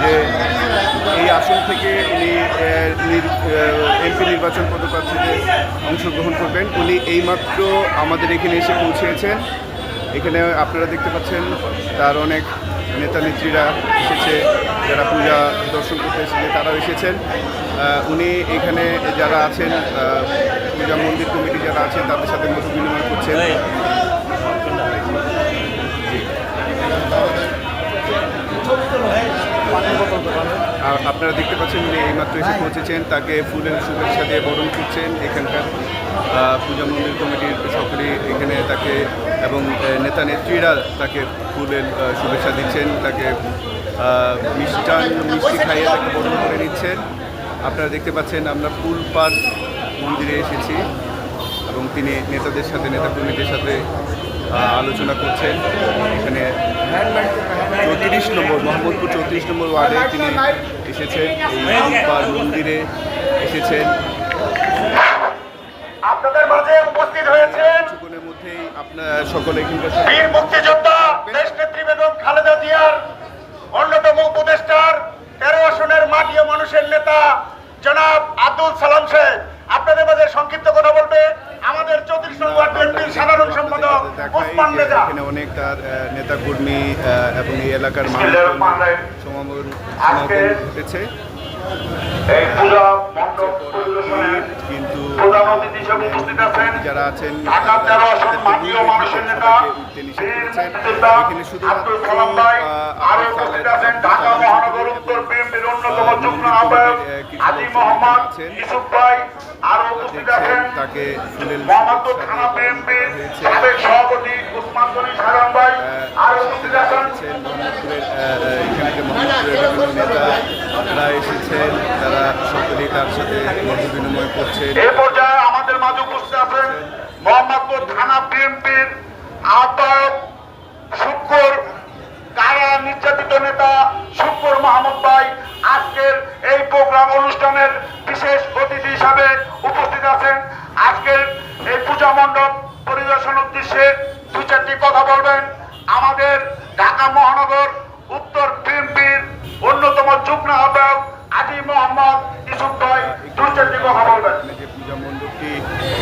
যে এই আসন থেকে উনি এমপি নির্বাচন পদপ্রার্থীতে অংশগ্রহণ করবেন। উনি এইমাত্র আমাদের এখানে এসে পৌঁছেছেন। এখানে আপনারা দেখতে পাচ্ছেন তার অনেক নেতা নেত্রীরা এসেছে যারা পূজা দর্শন করতে এসেছে তারাও এসেছেন। উনি এখানে যারা আছেন পূজা মন্দির কমিটি যারা আছেন তাদের সাথে মত বিনিময় করছেন। আর আপনারা দেখতে পাচ্ছেন উনি এইমাত্র এসে পৌঁছেছেন তাকে ফুলের শুভেচ্ছা দিয়ে বরণ করছেন এখানকার পূজা মন্দির কমিটির সকলে এখানে তাকে এবং নেতা নেত্রীরা তাকে ফুলের শুভেচ্ছা দিচ্ছেন তাকে মিষ্টান মিষ্টি খাইয়ে তাকে বরণ করে নিচ্ছেন। আপনারা দেখতে পাচ্ছেন আমরা ফুলপাড় মন্দিরে এসেছি এবং তিনি নেতাদের সাথে নেতা কর্মীদের সাথে আলোচনা করছেন। এখানে চৌত্রিশ নম্বর মোহাম্মদপুর চৌত্রিশ নম্বর ওয়ার্ডে তিনি এসেছেন মন্দিরে এসেছেন। আপনাদের মাঝে উপস্থিত হয়েছেন কিছুক্ষণের মধ্যেই আপনার সকলে বীর মুক্তিযোদ্ধা দেশ নেত্রী বেগম খালেদা জিয়ার অন্যতম উপদেষ্টার তেরো আসনের মাটি মানুষের নেতা জনাব আব্দুল সালাম শেখ আপনাদের মাঝে সংক্ষিপ্ত কথা বলবে। আমাদের চৌত্রিশ নম্বর বিএনপির সাধারণ সম্পাদক ওসমান রেজা এখানে অনেক তার নেতা কর্মী এবং এই এলাকার মানুষ সমাগম ঘটেছে এই পূজা কিন্তু যারা আছেন উঠতে নিষেধ করেছেন। এখানে শুধুমাত্র তাকে হয়েছে। মোহাম্মদপুরের এখানে মোহাম্মদপুরের বিভিন্ন নেতা তারা এসেছেন তারা সকলেই তার সাথে মত বিনিময় করছেন। এই পর্যায়ে আমাদের মাঝে উপস্থিত আছেন মোহাম্মদপুর থানা বিএনপির আহ্বায়ক শুক্কর কারা নির্যাতিত নেতা শুক্কর মাহমুদ ভাই। আজকের এই প্রোগ্রাম অনুষ্ঠানের বিশেষ অতিথি হিসাবে উপস্থিত আছেন। আজকের এই পূজা মণ্ডপ পরিদর্শন উদ্দেশ্যে দু চারটি কথা বলবেন। আমাদের ঢাকা মহানগর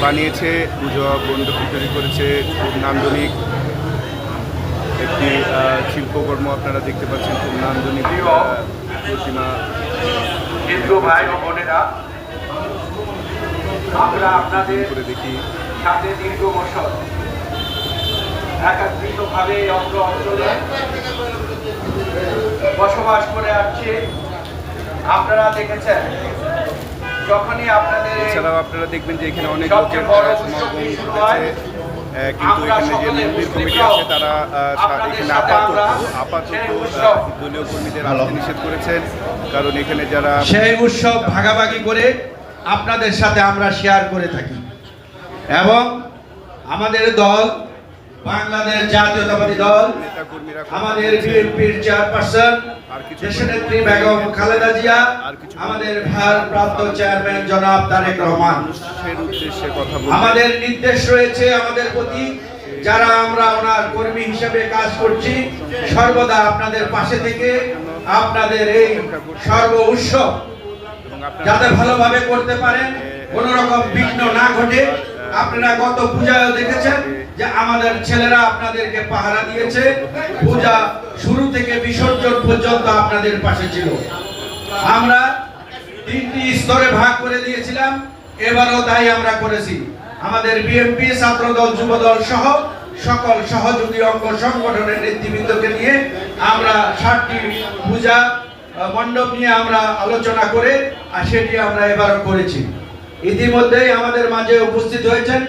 বানিয়েছে পুজো মণ্ডপটি তৈরি করেছে খুব নান্দনিক একটি শিল্পকর্ম আপনারা দেখতে পাচ্ছেন খুব নান্দনিক প্রতিমা হিন্দু ভাই ও বোনেরা আমরা আপনাদের করে দেখি। সাথে দীর্ঘ বছর একাত্রিতভাবে অঙ্গ অঞ্চলে বসবাস করে আসছে। আপনারা দেখেছেন যখনই আপনাদের এছাড়াও আপনারা দেখবেন যে এখানে অনেক লোকের বড় সমাগম। ঘটেছে কিন্তু এখানে যে মন্দির কমিটি আছে তারা এখানে আপাতত আপাতত দলীয় কর্মীদের আসতে নিষেধ করেছেন কারণ এখানে যারা সেই উৎসব ভাগাভাগি করে আপনাদের সাথে আমরা শেয়ার করে থাকি এবং আমাদের দল বাংলাদেশ জাতীয়তাবাদী দল আমাদের বিএনপির চেয়ারপারসন দেশনেত্রী বেগম খালেদা জিয়া আমাদের ভারপ্রাপ্ত চেয়ারম্যান জনাব তারেক রহমান। আমাদের নির্দেশ রয়েছে আমাদের প্রতি যারা আমরা ওনার কর্মী হিসেবে কাজ করছি সর্বদা আপনাদের পাশে থেকে আপনাদের এই সর্ব উৎসব যাতে ভালোভাবে করতে পারেন কোন রকম বিঘ্ন না ঘটে। আপনারা গত পূজায় দেখেছেন যে আমাদের ছেলেরা আপনাদেরকে পাহারা দিয়েছে, পূজা শুরু থেকে বিসর্জন পর্যন্ত আপনাদের পাশে ছিল। আমরা তিনটি স্তরে ভাগ করে দিয়েছিলাম, এবারও তাই আমরা করেছি। আমাদের বিএনপি, ছাত্রদল, যুবদল সহ সকল সহযোগী অঙ্গ সংগঠনের নেতৃবৃন্দকে নিয়ে আমরা ষাটটি পূজা মণ্ডপ নিয়ে আমরা আলোচনা করে, আর সেটি আমরা এবারও করেছি। ইতিমধ্যেই আমাদের মাঝে উপস্থিত হয়েছেন।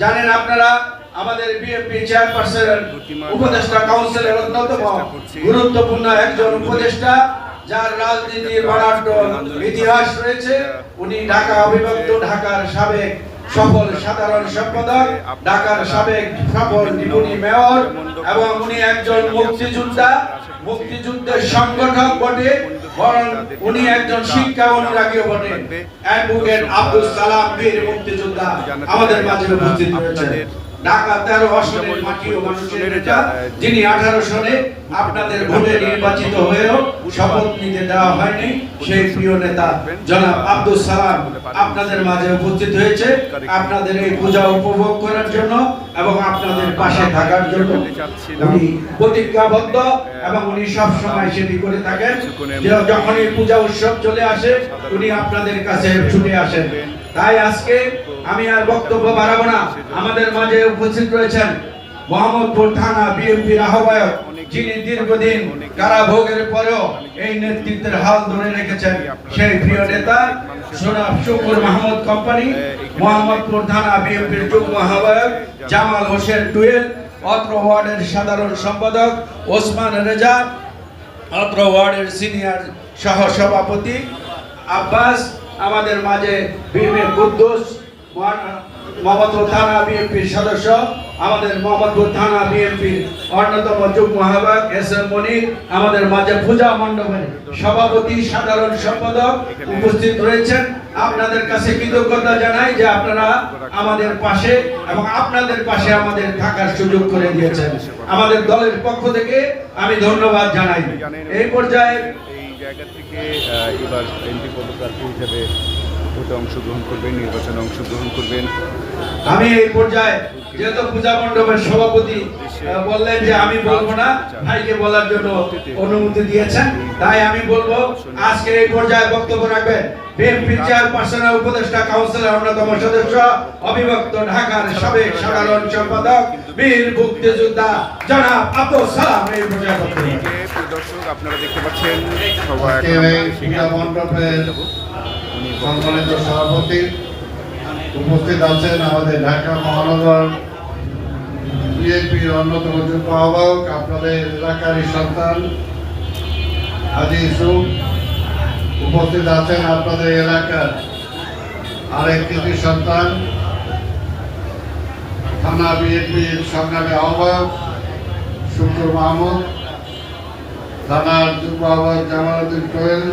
জানেন আপনারা আমাদের বিএনপি চেয়ারপারসন উপদেষ্টা কাউন্সিলের অন্যতম গুরুত্বপূর্ণ একজন উপদেষ্টা যার রাজনীতির বরাদ্দ ইতিহাস রয়েছে। উনি ঢাকা অবিভক্ত, ঢাকার সাবেক সফল সাধারণ সম্পাদক, ঢাকার সাবেক সফল ডেপুটি মেয়র এবং উনি একজন মুক্তিযোদ্ধা। মুক্তিযুদ্ধের সংগঠক বটে, বরং উনি একজন শিক্ষা অনুরাগীও বটে। অ্যাডভোকেট আব্দুল সালাম বীর মুক্তিযোদ্ধা আমাদের মাঝে উপস্থিত হয়েছেন ঢাকা তেরো আসনের মাটি মানুষের নেতা যিনি আঠারো সনে আপনাদের ভোটে নির্বাচিত হয়েও শপথ নিতে দেওয়া হয়নি। সেই প্রিয় নেতা জনাব আব্দুল সালাম আপনাদের মাঝে উপস্থিত হয়েছে। আপনাদের এই পূজা উপভোগ করার জন্য এবং আপনাদের পাশে থাকার জন্য উনি প্রতিজ্ঞাবদ্ধ এবং উনি সব সময় সেটি করে থাকেন। যে যখনই পূজা উৎসব চলে আসে উনি আপনাদের কাছে ছুটে আসেন। তাই আজকে আমি আর বক্তব্য বাড়াবো না। আমাদের মাঝে উপস্থিত রয়েছেন মোহাম্মদপুর থানা বিএনপির আহ্বায়ক, যিনি দীর্ঘদিন কারাভোগের পরেও এই নেতৃত্বের হাল ধরে রেখেছেন। সেই প্রিয় নেতা সোনাব শুকুর মাহমুদ কোম্পানি, মোহাম্মদপুর থানা বিএনপির যুগ্ম আহ্বায়ক জামাল হোসেন টুয়েল, অত্র ওয়ার্ডের সাধারণ সম্পাদক ওসমান রেজা, অত্র ওয়ার্ডের সিনিয়র সহ সভাপতি আব্বাস, আমাদের মাঝে বিএমএ কুদ্দুস মোহাম্মদপুর থানা বিএনপির সদস্য, আমাদের মোহাম্মদপুর থানা বিএনপির অন্যতম যুগ্ম আহ্বায়ক এস এম মনির, আমাদের মাঝে পূজা মণ্ডপের সভাপতি, সাধারণ সম্পাদক উপস্থিত রয়েছেন। আপনাদের কাছে কৃতজ্ঞতা জানাই যে আপনারা আমাদের পাশে এবং আপনাদের পাশে আমাদের থাকার সুযোগ করে দিয়েছেন। আমাদের দলের পক্ষ থেকে আমি ধন্যবাদ জানাই। এই পর্যায়ে এই জায়গা থেকে এবার এমপি পদপ্রার্থী হিসেবে ভোটে অংশগ্রহণ করবেন নির্বাচনে অংশগ্রহণ করবেন। আমি এই পর্যায়ে যেহেতু পূজা মণ্ডপের সভাপতি বললেন যে আমি বলব না ভাইকে বলার জন্য অনুমতি দিয়েছেন। তাই আমি বলব আজকে এই পর্যায়ে বক্তব্য রাখবেন বিএনপি চেয়ারপারসনের উপদেষ্টা কাউন্সিলের অন্যতম সদস্য অবিভক্ত ঢাকার সাবেক সাধারণ সম্পাদক বীর মুক্তিযোদ্ধা জনাব আব্দুল সালাম। এই পর্যায়ে বক্তব্য এই যে প্রিয় দর্শক আপনারা দেখতে পাচ্ছেন সবাই সম্মানিত সভাপতি উপস্থিত আছেন আমাদের ঢাকা মহানগর বিএনপির অন্যতম যুগ্ম আহ্বায়ক, আপনাদের এলাকারই সন্তান আজি ইসুফ উপস্থিত আছেন আপনাদের এলাকার আরেক কৃতি সন্তান, থানা বিএনপির সংগ্রামী আহ্বায়ক শুক্র মাহমুদ, থানার যুগ্ম আহ্বায়ক জামালউদ্দিন কোয়েল,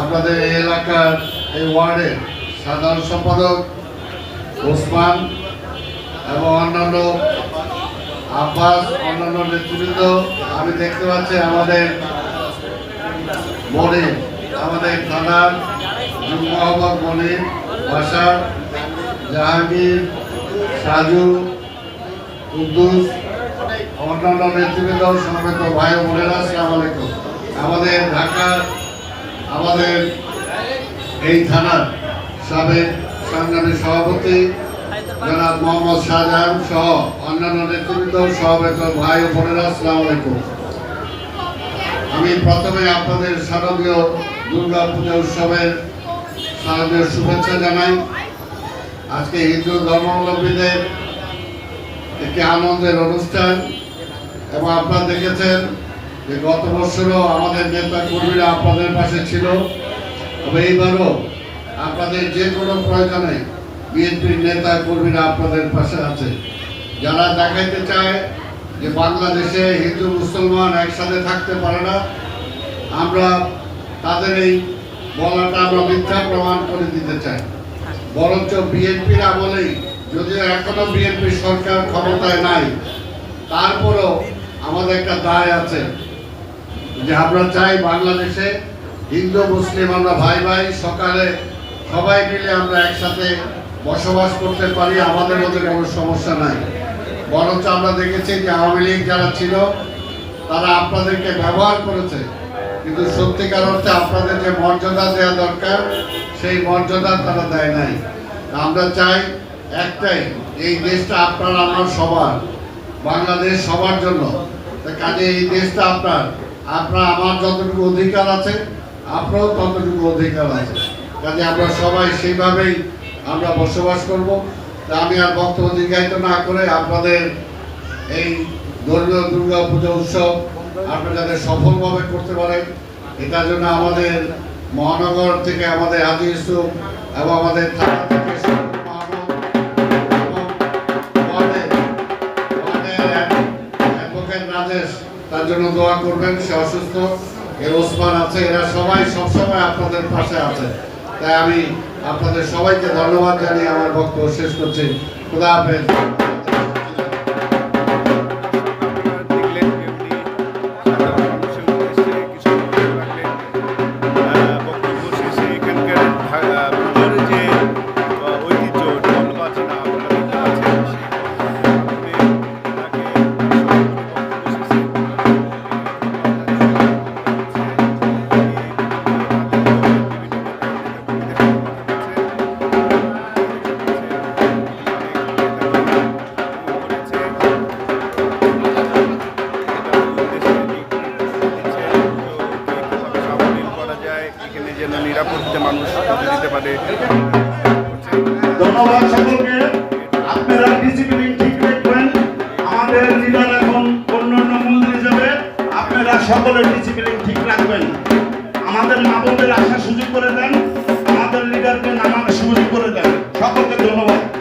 আপনাদের এলাকার এই ওয়ার্ডের সাধারণ সম্পাদক ওসমান এবং অন্যান্য আব্বাস, অন্যান্য নেতৃবৃন্দ, আমি দেখতে পাচ্ছি আমাদের মনির আমাদের থানার যুগ্ম আহ্বায়ক মনির বাসার জাহাঙ্গীর, সাজু, কুদ্দুস, অন্যান্য নেতৃবৃন্দ, সমবেত ভাই বোনেরা, আসসালামু আলাইকুম। আমাদের ঢাকার, আমাদের এই থানার সাবেক সংগ্রামী সভাপতি জনাব মোহাম্মদ শাহজাহান সহ অন্যান্য নেতৃবৃন্দ, সভাপতি ভাই ও বোনেরা, আসসালামু আলাইকুম। আমি প্রথমে আপনাদের শারদীয় দুর্গা পূজা উৎসবের শারদীয় শুভেচ্ছা জানাই। আজকে হিন্দু ধর্মাবলম্বীদের একটি আনন্দের অনুষ্ঠান এবং আপনারা দেখেছেন যে গত বছরও আমাদের নেতা কর্মীরা আপনাদের পাশে ছিল। তবে এইবারও আপনাদের যে কোনো প্রয়োজনে বিএনপির নেতা কর্মীরা আপনাদের পাশে আছে। যারা দেখাইতে চায় যে বাংলাদেশে হিন্দু, মুসলমান একসাথে থাকতে পারে না, আমরা তাদের এই বলাটা আমরা মিথ্যা প্রমাণ করে দিতে চাই। বরঞ্চ বিএনপির আমলেই যদিও এখনও বিএনপি সরকার ক্ষমতায় নাই, তারপরও আমাদের একটা দায় আছে যে আমরা চাই বাংলাদেশে হিন্দু, মুসলিম আমরা ভাই ভাই সকালে সবাই মিলে আমরা একসাথে বসবাস করতে পারি, আমাদের মধ্যে কোনো সমস্যা নাই। বরঞ্চ আমরা দেখেছি যে আওয়ামী লীগ যারা ছিল, তারা আপনাদেরকে ব্যবহার করেছে। কিন্তু সত্যিকার অর্থে আপনাদের যে মর্যাদা দেওয়া দরকার, সেই মর্যাদা তারা দেয় নাই। আমরা চাই একটাই, এই দেশটা আপনার, আমার সবার, বাংলাদেশ সবার জন্য। কাজে এই দেশটা আপনার। আপনার, আমার যতটুকু অধিকার আছে আপনারও ততটুকু অধিকার আছে। কাজে আমরা সবাই সেইভাবেই আমরা বসবাস করব। তা আমি আর বক্তব্য দীর্ঘায়িত না করে আপনাদের এই ধর্মীয় দুর্গা পুজো উৎসব আপনারা যাতে সফলভাবে করতে পারেন এটার জন্য আমাদের মহানগর থেকে আমাদের হাজি ইউসুফ এবং আমাদের থানা থেকে তার জন্য দোয়া করবেন, সে অসুস্থ। ওসমান আছে, এরা সবাই সবসময় আপনাদের পাশে আছে। তাই আমি আপনাদের সবাইকে ধন্যবাদ জানিয়ে আমার বক্তব্য শেষ করছি। খুদা হাফেজ। ঠিক রাখবেন আমাদের মা বোনদের আসার সুযোগ করে দেন। আমাদের লিডারকে নামার সুযোগ করে দেন। সকলকে ধন্যবাদ।